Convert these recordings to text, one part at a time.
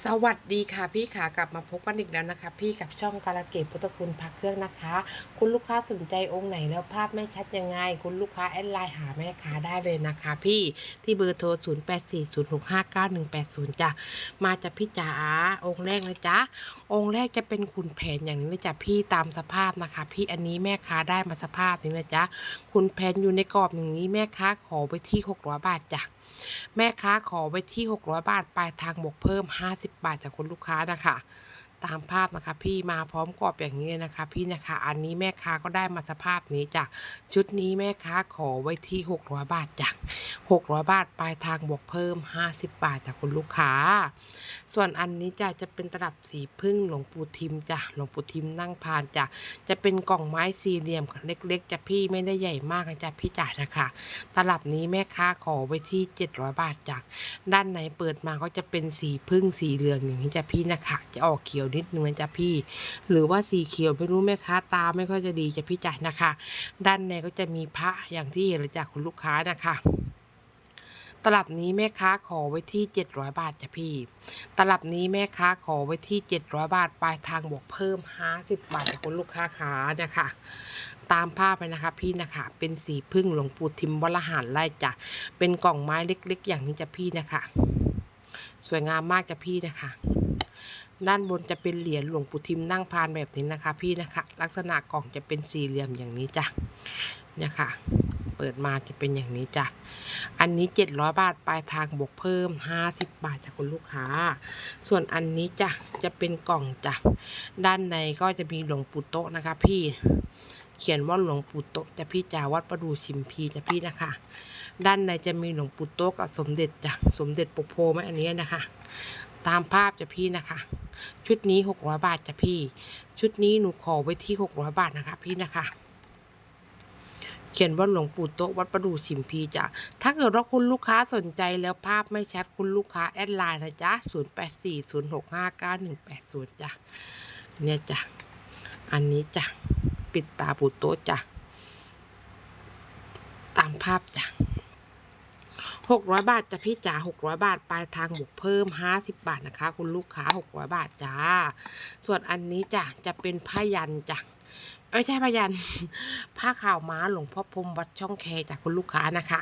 สวัสดีค่ะพี่ขากลับมาพบกันอีกแล้วนะคะ พี่กับช่องการเกดพุทธคุณพักเครื่องนะคะ คุณลูกค้าสนใจองค์ไหนแล้วภาพไม่ชัดยังไง คุณลูกค้าแอดไลน์หาแม่ค้าได้เลยนะคะ พี่ที่เบอร์โทร 0 8 4 0 6 5 9 1 8 0จ้ะมาจากพี่จ๋าองค์แรกนะจ๊ะองค์แรกจะเป็นขุนแผนอย่างนี้นะจ๊ะพี่ตามสภาพนะคะ พี่อันนี้แม่ค้าได้มาสภาพนี้นะจ๊ะขุนแผนอยู่ในกรอบอย่างนี้แม่ค้าขอไปที่600บาทจ้ะ แม่ค้าขอไว้ที่ 600 บาท ปลายทางบวกเพิ่ม 50 บาทจากคุณลูกค้านะคะ ตามภาพนะคะพี่มาพร้อมกรอบอย่างนี้เลยนะคะ พี่นะคะ อันนี้แม่ค้าก็ได้มาสภาพนี้จ้ะชุดนี้แม่ค้าขอไว้ที่ 600 บาทจ้ะ600 บาทปลายทางบวกเพิ่ม 50 บาทจากคุณลูกค้า ส่วนอันนี้จะจะเป็นตลับสีพึ่งหลวงปู่ทิมจ้ะหลวงปู่ทิมนั่งพานจ้ะจะเป็นกล่องไม้สี่เหลี่ยมเล็กๆจ้ะพี่ไม่ได้ใหญ่มากนะจ้ะพี่จ๋านะคะตลับนี้แม่ค้าขอไว้ที่ 700 บาทจากด้านในเปิดมาก็จะเป็นสีพึ่งสีเหลืองอย่างนี้จ้ะพี่นะคะ จะออกเขียวนิดนึงนะจ้ะพี่ หรือว่าสีเขียวไม่รู้แม่ค้าตาไม่ค่อยจะดีจะพี่จ๋านะคะ ด้านในก็จะมีพระอย่างที่เห็นเลยจ้ะคุณลูกค้านะคะตลับนี้แม่ค้าขอไว้ที่ 700 บาทจ้ะพี่ ตลับนี้แม่ค้าขอไว้ที่ 700 บาท ปลายทางบวกเพิ่ม 50 บาทจากคุณลูกค้าขานี่ยค่ะตามภาพไปนะคะพี่นะคะ เป็นสีพึ่งหลวงปู่ทิมวรหารไล่จ้ะ เป็นกล่องไม้เล็กๆ อย่างนี้จ้ะพี่นะคะ สวยงามมากจ้ะพี่นะคะ ด้านบนจะเป็นเหรียญหลวงปู่ทิมนั่งพานแบบนี้นะคะ พี่นะคะ ลักษณะกล่องจะเป็นสี่เหลี่ยมอย่างนี้จ้ะเนี่ยค่ะ เปิดมาจะเป็นอย่างนี้จ้ะอันนี้700บาทปลายทางบวกเพิ่ม50บบาทจากคุณลูกค้า ส่วนอันนี้จ้ะจะเป็นกล่องจ้ะด้านในก็จะมีหลวงปู่โตะนะคะพี่เขียนว่าหลวงปู่โตะจะพี่จาวัดประดูชิมพีจะพี่นะคะ ด้านในจะมีหลวงปู่โตะกับสมเด็จจ้ะสมเด็จปกโพไหมอันนี้นะคะ ตามภาพจะพี่นะคะ ชุดนี้ 600 บาทจ้ะพี่ ชุดนี้หนูขอไว้ที่ 600 บาทนะคะ พี่นะคะเขียนว่าหลวงปู่โตะวัดประดูชิมพีจ้ะ ถ้าเกิดว่าคุณลูกค้าสนใจแล้วภาพไม่ชัดคุณลูกค้าแอดไลน์นะจ๊ะ 0 8 4 0 6 5 9 1 8 0 จ้ะ เนี่ยจ้ะ อันนี้จ้ะ ปิดตาปู่โตะจ้ะ ตามภาพจ้ะ หกร้อยบาทจะพี่จ๋าหกร้อยบาทปลายทางบวกเพิ่มห้าสิบาทนะคะ คุณลูกค้าหกร้อยบาทจ้า ส่วนอันนี้จ้ะจะเป็นผ้ายันจ้ะไม่ใช่พยันผ้าขาวม้าหลวงพ่อพรมวัดช่องแคจากคุณลูกค้านะคะ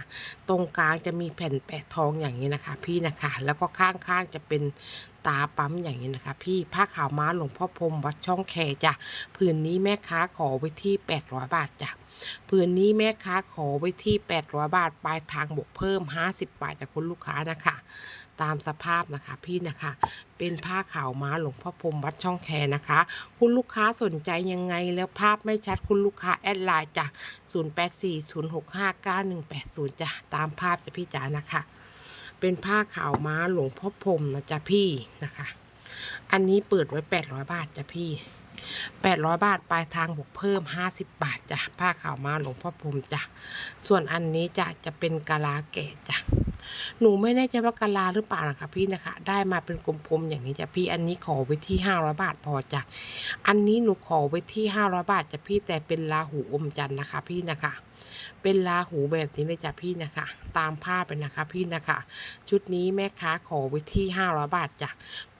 ตรงกลางจะมีแผ่นแปะทองอย่างนี้นะคะ พี่นะคะ แล้วก็ข้างๆจะเป็นตาปั๊มอย่างนี้นะคะ พี่ผ้าขาวม้าหลวงพ่อพรมวัดช่องแคจ้ะผืนนี้แม่ค้าขอไว้ที่800บาทจ้ะ ผืนนี้แม่ค้าขอไว้ที่ 800 บาท ปลายทางบวกเพิ่ม 50 บาทจากคุณลูกค้านะคะ ตามสภาพนะคะพี่นะคะ เป็นผ้าขาวม้าหลวงพ่อพรมวัดช่องแคนะคะ คุณลูกค้าสนใจยังไงแล้วภาพไม่ชัดคุณลูกค้าแอดไลน์จ้ะ0840659180จ้ะตามภาพจะพี่จ๋านะคะ เป็นผ้าขาวม้าหลวงพ่อพรมนะจ๊ะพี่นะคะ อันนี้เปิดไว้ 800 บาทจ้ะพี่ 800 บาท ปลายทางบวกเพิ่ม 50 บาทจ้ะผ้าขาวม้าหลวงพ่อพรมจ้ะส่วนอันนี้จะจะเป็นกะลาแก่จ้ะหนูไม่แน่ใจว่ากะลาหรือเปล่านะคะพี่นะคะ ได้มาเป็นกลมๆอย่างนี้จ้ะพี่อันนี้ขอไว้ที่ 500 บาทพอจ้ะอันนี้หนูขอไว้ที่ 500 บาทจ้ะพี่แต่เป็นลาหูอมจันทร์นะคะพี่นะคะ เป็นลาหูแบบนี้เลยจ้ะพี่นะคะ ตามภาพไปนะคะพี่นะคะ ชุดนี้แม่ค้าขอไว้ที่ 500 บาทจ้ะ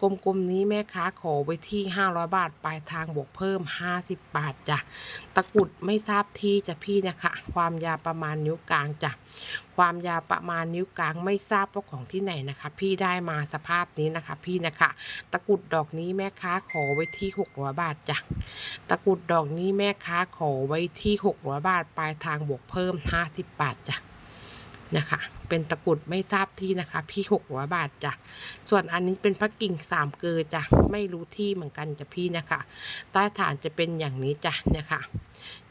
กลมๆนี้แม่ค้าขอไว้ที่ 500 บาท ปลายทางบวกเพิ่ม 50 บาทจ้ะตะกุดไม่ทราบที่จ้ะพี่นะคะ ความยาวประมาณนิ้วกลางจ้ะความยาวประมาณนิ้วกลางไม่ทราบว่าของที่ไหนนะคะ พี่ได้มาสภาพนี้นะคะ พี่นะคะ ตะกุดดอกนี้แม่ค้าขอไว้ที่600บาทจ้ะตะกุดดอกนี้แม่ค้าขอไว้ที่600บาทปลายทางบวกเพิ่ม 50 บาทจ้ะนะคะ เป็นตะกุดไม่ทราบที่นะคะ พี่600บาทจ้ะ ส่วนอันนี้เป็นพระกิ่งสามเกลอจ้ะ ไม่รู้ที่เหมือนกันจ้ะพี่นะคะ ใต้ฐานจะเป็นอย่างนี้จ้ะเนี่ยค่ะ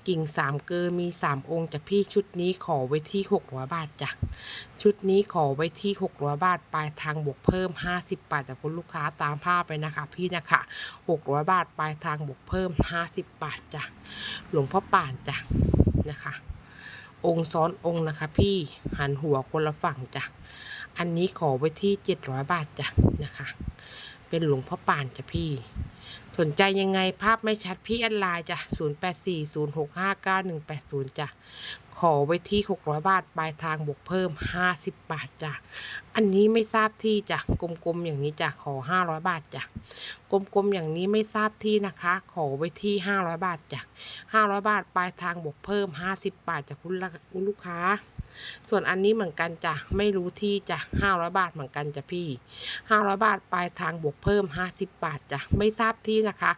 กิ่งสามเกลอมีสามองค์จ้ะพี่ชุดนี้ขอไว้ที่600บาทจ้ะชุดนี้ขอไว้ที่600บาทปลายทางบวกเพิ่ม50บบาทจากคุณลูกค้าตามภาพไปนะคะ พี่นะคะ600บาทปลายทางบวกเพิ่ม50บบาทจ้ะหลวงพ่อป่านจ้ะนะคะ องค์ซ้อนองค์นะคะ พี่หันหัวคนละฝั่งจ้ะอันนี้ขอไว้ที่700บาทจ้ะนะคะ เป็นหลวงพ่อป่านจ้ะพี่ สนใจยังไงภาพไม่ชัดพี่แอดไลน์จ้ะ 0840659180 จ้ะ ขอไว้ที่ 600 บาท ปลายทางบวกเพิ่ม 50 บาทจ้ะ อันนี้ไม่ทราบที่จ้ะ กลมๆ อย่างนี้จ้ะ ขอ 500 บาทจ้ะ กลมๆ อย่างนี้ไม่ทราบที่นะคะ ขอไว้ที่ 500 บาทจ้ะ 500 บาท ปลายทางบวกเพิ่ม 50 บาทจ้ะคุณลูกค้า ส่วนอันนี้เหมือนกันจ้ะไม่รู้ที่จ้ะ500บาทเหมือนกันจ้ะพี่500บาทปลายทางบวกเพิ่ม50บาทจ้ะไม่ทราบที่นะคะ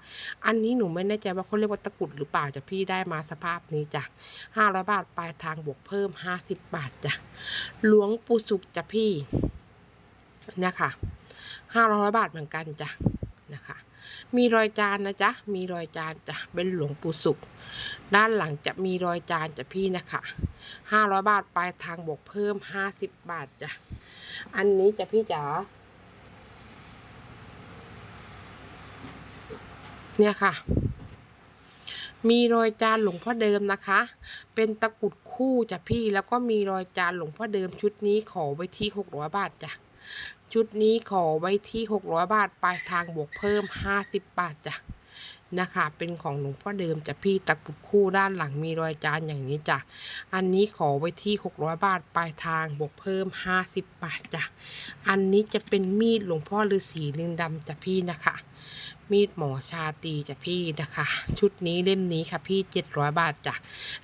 อันนี้หนูไม่แน่ใจว่าเขาเรียกว่าตะกุดหรือเปล่าจ้ะพี่ได้มาสภาพนี้จ้ะ500บาทปลายทางบวกเพิ่ม50บาทจ้ะหลวงปู่สุขจ้ะพี่เนี่ยค่ะ500บาทเหมือนกันจ้ะ มีรอยจานนะจ๊ะ มีรอยจานจ้ะ เป็นหลวงปู่สุข ด้านหลังจะมีรอยจานจ้ะพี่นะคะ500บาทปลายทางบวกเพิ่ม50บบาทจ้ะ อันนี้จ้ะพี่จ๋า เนี่ยค่ะ มีรอยจานหลวงพ่อเดิมนะคะ เป็นตะกุดคู่จ้ะพี่ แล้วก็มีรอยจานหลวงพ่อเดิมชุดนี้ขอไว้ที่600บาทจ้ะ ชุดนี้ขอไว้ที่ 600 บาทปลายทางบวกเพิ่ม 50 บาทจ้ะนะคะ เป็นของหลวงพ่อเดิมจ้ะพี่ตะกรุดคู่ด้านหลังมีรอยจานอย่างนี้จ้ะ อันนี้ขอไว้ที่ 600 บาทปลายทางบวกเพิ่ม 50 บาทจ้ะ อันนี้จะเป็นมีดหลวงพ่อฤาษีลิงดำจ้ะพี่นะคะ มีดหมอชาตีจ้ะพี่นะคะ ชุดนี้เล่มนี้ค่ะพี่700บาทจ้ะ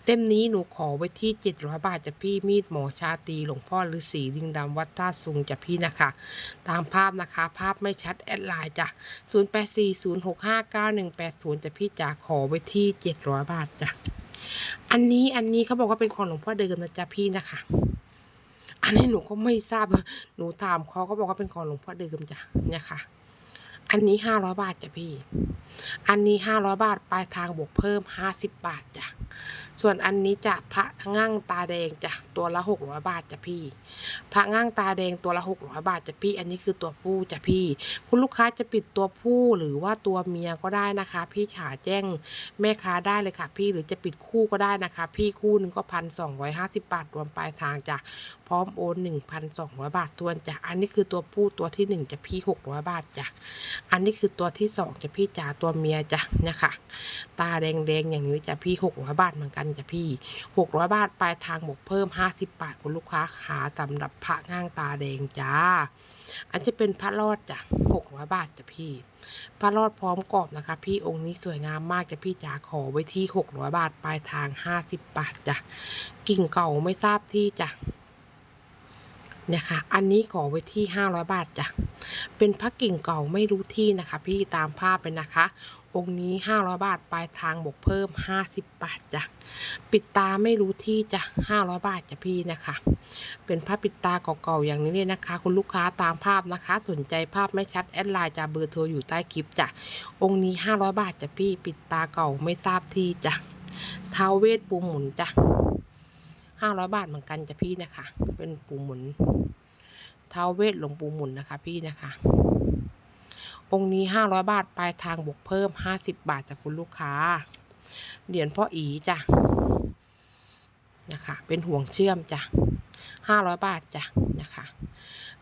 เล่มนี้หนูขอไว้ที่700บาทจ้ะพี่มีดหมอชาตีหลวงพ่อฤาษีลิงดำวัดท่าซุงจ้ะพี่นะคะ ตามภาพนะคะ ภาพไม่ชัดแอดไลน์จ้ะ0840659180จ้ะพี่จ๋าขอไว้ที่700บาทจ้ะอันนี้อันนี้เขาบอกว่าเป็นของหลวงพ่อเดิมนะจ๊ะพี่นะคะ อันนี้หนูก็ไม่ทราบ หนูถามเขาก็บอกว่าเป็นของหลวงพ่อเดิมจ้ะเนี่ยค่ะ อันนี้ห้าร้อยบาทจ้ะพี่ อันนี้ห้าร้อยบาทปลายทางบวกเพิ่มห้าสิบบาทจ้ะ ส่วนอันนี้จะพระง่างตาแดงจ้ะ ตัวละหกร้อยบาทจ้ะพี่ พระง่างตาแดงตัวละหกร้อยบาทจ้ะพี่ อันนี้คือตัวผู้จ้ะพี่ คุณลูกค้าจะปิดตัวผู้หรือว่าตัวเมียก็ได้นะคะ พี่ขาแจ้งแม่ค้าได้เลยค่ะ พี่หรือจะปิดคู่ก็ได้นะคะ พี่คู่หนึ่งก็พันสองร้อยห้าสิบบาทรวมปลายทางจ้ะพร้อมโอนหนึ่งพันสองร้อยบาททวนจ้ะอันนี้คือตัวผู้ตัวที่หนึ่งจะพี่หกร้อยบาทจ้ะอันนี้คือตัวที่สองจะพี่จ๋าตัวเมียจ้ะเนี่ยค่ะ ตาแดงๆอย่างนี้จะพี่หกร้อยบาทเหมือนกันจ้ะพี่หกร้อยบาทปลายทางบวกเพิ่มห้าสิบบาทคุณลูกค้าขาสำหรับพระง่างตาแดงจ้า อันจะเป็นพระรอดจ้ะหกร้อยบาทจ้ะพี่ พระรอดพร้อมกรอบนะคะ พี่องค์นี้สวยงามมากจ้ะพี่จ๋าขอไว้ที่หกร้อยบาทปลายทางห้าสิบบาทจ้ะกิ่งเก่าไม่ทราบที่จ้ะเนี่ยค่ะ อันนี้ขอไว้ที่ห้าร้อยบาทจ้ะ เป็นพระกิ่งเก่าไม่รู้ที่นะคะ พี่ตามภาพเลยนะคะ องค์นี้ห้าร้อยบาท ปลายทางบวกเพิ่มห้าสิบบาทจ้ะ ปิดตาไม่รู้ที่จ้ะห้าร้อยบาทจ้ะพี่นะคะ เป็นผ้าปิดตาเก่าๆอย่างนี้เลยนะคะ คุณลูกค้าตามภาพนะคะ สนใจภาพไม่ชัดแอดไลน์จะเบอร์โทรอยู่ใต้คลิปจ้ะ องค์นี้ห้าร้อยบาทจ้ะพี่ ปิดตาเก่าไม่ทราบที่จ้ะเท้าเวทปูหมุนจ้ะห้าร้อยบาทเหมือนกันจ้ะพี่นะคะ เป็นปูหมุนเท้าเวทหลวงปูหมุนนะคะพี่นะคะ องค์นี้ห้าร้อยบาท ปลายทางบวกเพิ่มห้าสิบบาทจากคุณลูกค้า เหรียญพ่ออีจ้ะ นะคะ เป็นห่วงเชื่อมจ้ะห้าร้อยบาทจ้ะ นะคะ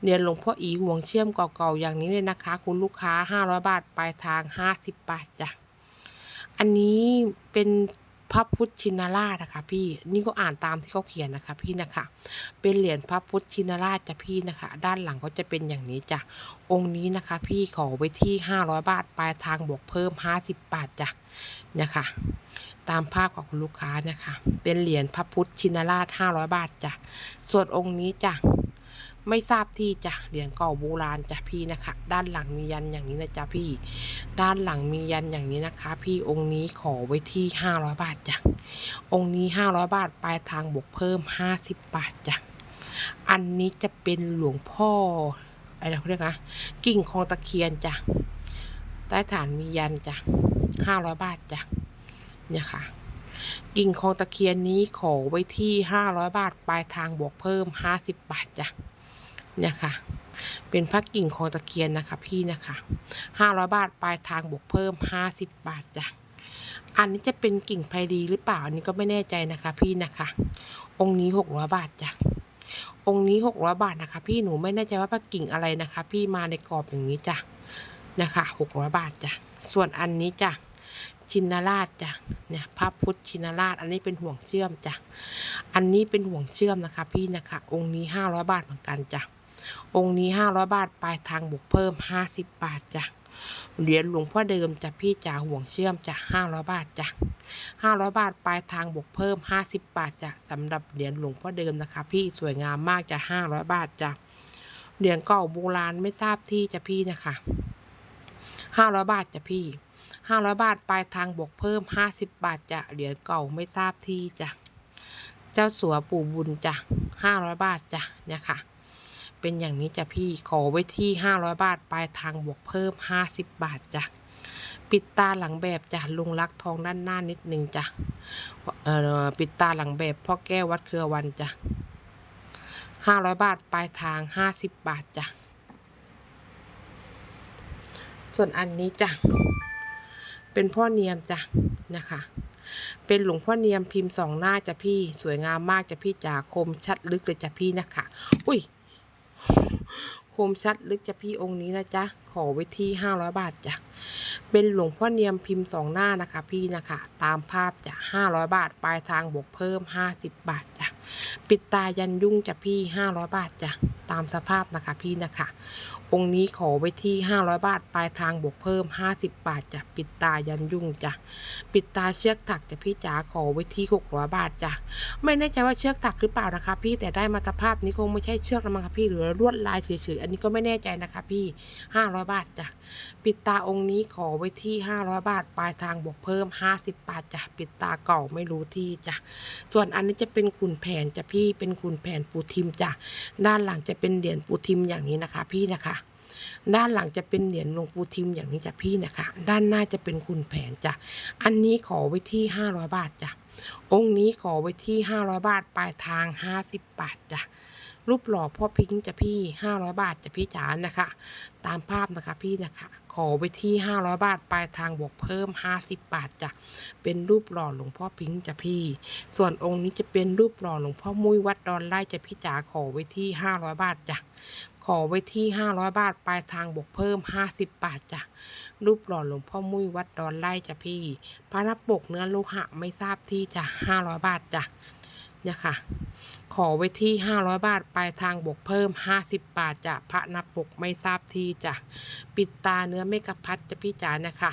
เหรียญหลวงพ่ออีห่วงเชื่อมเก่าๆอย่างนี้เลยนะคะ คุณลูกค้าห้าร้อยบาท ปลายทางห้าสิบบาทจ้ะ อันนี้เป็น พระพุทธชินราชนะคะ พี่นี่ก็อ่านตามที่เขาเขียนนะคะ พี่นะคะ เป็นเหรียญพระพุทธชินราชจ้ะพี่นะคะ ด้านหลังก็จะเป็นอย่างนี้จ้ะองค์นี้นะคะ พี่ขอไว้ที่ 500 บาทปลายทางบวกเพิ่ม 50 บาทจ้ะนะคะ ตามภาพของคุณลูกค้านะคะ เป็นเหรียญพระพุทธชินราช 500 บาทจ้ะส่วนองค์นี้จ้ะ ไม่ทราบที่จ้ะเหรียญเก่าโบราณจ้ะพี่นะคะ ด้านหลังมียันอย่างนี้นะจ๊ะพี่ ด้านหลังมียันอย่างนี้นะคะ พี่องค์นี้ขอไว้ที่500บาทจ้ะองค์นี้500บาทปลายทางบวกเพิ่ม50บบาทจ้ะอันนี้จะเป็นหลวงพ่ออะไรเขาเรียกนะกิ่งคองตะเคียนจ้ะใต้ฐานมียันจ้ะห้าร้อยบาทจ้ะเนี่ยค่ะกิ่งคองตะเคียนนี้ขอไว้ที่ห้าร้อยบาท ปลายทางบวกเพิ่มห้าสิบบาทจ้ะ เนี่ยค่ะ เป็นพระกิ่งคลองตะเคียนนะคะพี่นะคะห้าร้อยบาทปลายทางบวกเพิ่มห้าสิบบาทจ้ะอันนี้จะเป็นกิ่งไพรีหรือเปล่าอันนี้ก็ไม่แน่ใจนะคะ พี่นะคะ องค์นี้หกร้อยบาทจ้ะองค์นี้หกร้อยบาทนะคะ พี่หนูไม่แน่ใจว่าพระกิ่งอะไรนะคะ พี่มาในกรอบอย่างนี้จ้ะนะคะหกร้อยบาทจ้ะส่วนอันนี้จ้ะชินราชจ้ะเนี่ยพระพุทธชินราช อันนี้เป็นห่วงเชื่อมจ้ะอันนี้เป็นห่วงเชื่อมนะคะ พี่นะคะ องค์นี้ห้าร้อยบาทเหมือนกันจ้ะ องค์นี้ห้าร้อยบาทปลายทางบวกเพิ่มห้าสิบบาทจ้ะเหรียญหลวงพ่อเดิมจ้ะพี่จ๋าห่วงเชื่อมจ้ะห้าร้อยบาทจ้ะห้าร้อยบาทปลายทางบวกเพิ่มห้าสิบบาทจ้ะสำหรับเหรียญหลวงพ่อเดิมนะคะ พี่สวยงามมากจ้ะห้าร้อยบาทจ้ะเหรียญเก่าโบราณไม่ทราบที่จ้ะพี่นะคะห้าร้อยบาทจ้ะพี่ห้าร้อยบาทปลายทางบวกเพิ่มห้าสิบบาทจ้ะเหรียญเก่าไม่ทราบที่จ้ะเจ้าสัวปู่บุญจ้ะห้าร้อยบาทจ้ะเนี่ยค่ะ เป็นอย่างนี้จ้ะพี่ขอไว้ที่ห้าร้อยบาท ปลายทางบวกเพิ่มห้าสิบบาทจ้ะปิดตาหลังแบบจ้ะลุงรักทองด้านหน้านิดนึงจ้ะเออปิดตาหลังแบบพ่อแก้ววัดเครือวันจ้ะห้าร้อยบาท ปลายทางห้าสิบบาทจ้ะ ส่วนอันนี้จ้ะ เป็นพ่อเนียมจ้ะนะคะ เป็นหลวงพ่อเนียมพิมพ์สองหน้าจ้ะพี่ สวยงามมากจ้ะพี่จ๋าคมชัดลึกเลยจ้ะพี่นะคะ อุ้ย คมชัดลึกจ้ะพี่องค์นี้นะจ๊ะ ขอไว้ที่ห้าร้อยบาทจ้ะ เป็นหลวงพ่อเนียมพิมพ์สองหน้านะคะพี่นะคะ ตามภาพจ้ะห้าร้อยบาท ปลายทางบวกเพิ่มห้าสิบบาทจ้ะ ปิดตายันยุ่งจ้ะพี่ห้าร้อยบาทจ้ะ ตามสภาพนะคะพี่นะคะ องค์นี้ขอไว้ที่ห้าร้อยบาท ปลายทางบวกเพิ่มห้าสิบบาทจ้ะปิดตายันยุ่งจ้ะปิดตาเชือกถักจ้ะพี่จ๋าขอไว้ที่หกร้อยบาทจ้ะไม่แน่ใจว่าเชือกถักหรือเปล่านะคะ พี่แต่ได้มาสภาพนี้คงไม่ใช่เชือกล้วมั้งคะพี่หรือลวดลายเฉยๆอันนี้ก็ไม่แน่ใจนะคะ พี่ห้าร้อยบาทจ้ะปิดตาองค์นี้ขอไว้ที่ห้าร้อยบาท ปลายทางบวกเพิ่มห้าสิบบาทจ้ะปิดตาเก่าไม่รู้ที่จ้ะส่วนอันนี้จะเป็นขุนแผนจ้ะพี่เป็นขุนแผนปูทิมจ้ะด้านหลังจะเป็นเหรียญปูทิมอย่างนี้นะคะ พี่นะคะ ด้านหลังจะเป็นเหรียญหลวงปู่ทิมอย่างนี้จ้ะพี่นะคะ ด้านหน้าจะเป็นคุณแผนจ้ะ อันนี้ขอไว้ที่ห้าร้อยบาทจ้ะ องค์นี้ขอไว้ที่ห้าร้อยบาท ปลายทางห้าสิบบาทจ้ะ รูปหล่อพ่อพิงค์จ้ะพี่ห้าร้อยบาทจ้ะพี่จ๋านะคะ ตามภาพนะคะพี่นะคะขอไว้ที่ห้าร้อยบาท ปลายทางบวกเพิ่มห้าสิบบาทจ้ะ เป็นรูปหล่อหลวงพ่อพิงค์จ้ะพี่ ส่วนองค์นี้จะเป็นรูปหล่อหลวงพ่อมุ้ยวัดดอนไร่จ้ะพี่จ๋าขอไว้ที่ห้าร้อยบาทจ้ะ ขอไว้ที่ห้าร้อยบาท ปลายทางบวกเพิ่มห้าสิบบาทจ้ะ รูปหล่อหลวงพ่อมุ้ยวัดดอนไล่จ้ะพี่ พระนับปกเนื้อโลหะไม่ทราบที่จ้ะห้าร้อยบาทจ้ะ เนี่ยค่ะ ขอไว้ที่ห้าร้อยบาท ปลายทางบวกเพิ่มห้าสิบบาทจ้ะ พระนับปกไม่ทราบที่จ้ะ ปิดตาเนื้อเมกะพัดจ้ะพี่จ๋านะคะ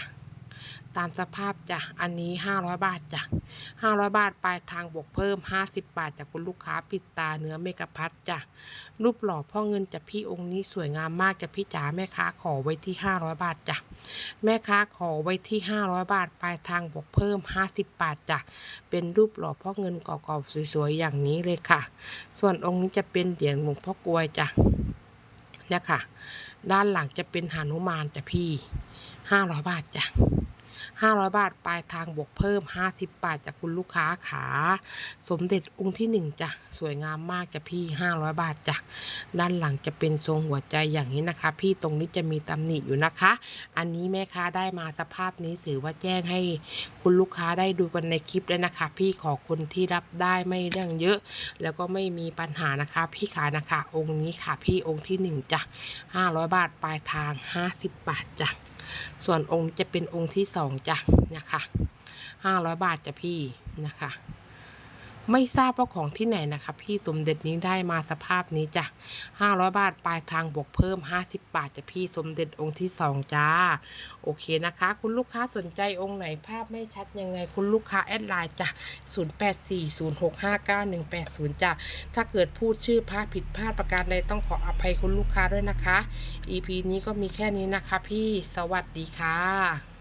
ตามสภาพจ้ะ อันนี้ห้าร้อยบาทจ้ะห้าร้อยบาทปลายทางบวกเพิ่มห้าสิบบาทจากคุณลูกค้าปิดตาเนื้อเมกะพัดจ้ะ รูปหล่อพ่อเงินจากพี่องค์นี้สวยงามมากจากพี่จ๋าแม่ค้าขอไว้ที่ห้าร้อยบาทจ้ะ แม่ค้าขอไว้ที่ห้าร้อยบาทปลายทางบวกเพิ่มห้าสิบบาทจ้ะ เป็นรูปหล่อพ่อเงินเก่าๆสวยๆอย่างนี้เลยค่ะ ส่วนองค์นี้จะเป็นเหรียญหลวงพ่อกลวยจ้ะเนี่ยค่ะ ด้านหลังจะเป็นหานุมานจ้ะพี่ห้าร้อยบาทจ้ะ ห้าร้อยบาท ปลายทางบวกเพิ่มห้าสิบบาทจากคุณลูกค้าขา สมเด็จองค์ที่หนึ่งจ้ะสวยงามมากจ้ะพี่ห้าร้อยบาทจ้ะด้านหลังจะเป็นทรงหัวใจอย่างนี้นะคะ พี่ตรงนี้จะมีตำหนิอยู่นะคะ อันนี้แม่ค้าได้มาสภาพนี้ถือว่าแจ้งให้คุณลูกค้าได้ดูกันในคลิปแล้วนะคะ พี่ขอคนที่รับได้ไม่เรื่องเยอะ แล้วก็ไม่มีปัญหานะคะ พี่ขานะคะ องค์นี้ค่ะพี่องค์ที่หนึ่งจ้ะห้าร้อยบาทปลายทางห้าสิบบาทจ้ะ ส่วนองค์จะเป็นองค์ที่สองจ้ะนะคะห้าร้อยบาทจ้ะพี่นะคะ ไม่ทราบว่าของที่ไหนนะคะพี่สมเด็จนี้ได้มาสภาพนี้จ้ะห้าร้อยบาทปลายทางบวกเพิ่มห้าสิบบาทจ้ะพี่สมเด็จองค์ที่สองจ้า โอเคนะคะ คุณลูกค้าสนใจองค์ไหนภาพไม่ชัดยังไง คุณลูกค้าแอดไลน์จ้ะศูนย์แปดสี่ศูนย์หกห้าเก้าหนึ่งแปดศูนย์จ้ะถ้าเกิดพูดชื่อพระผิดพลาดประการใดต้องขออภัยคุณลูกค้าด้วยนะคะ EP นี้ก็มีแค่นี้นะคะ พี่สวัสดีค่ะ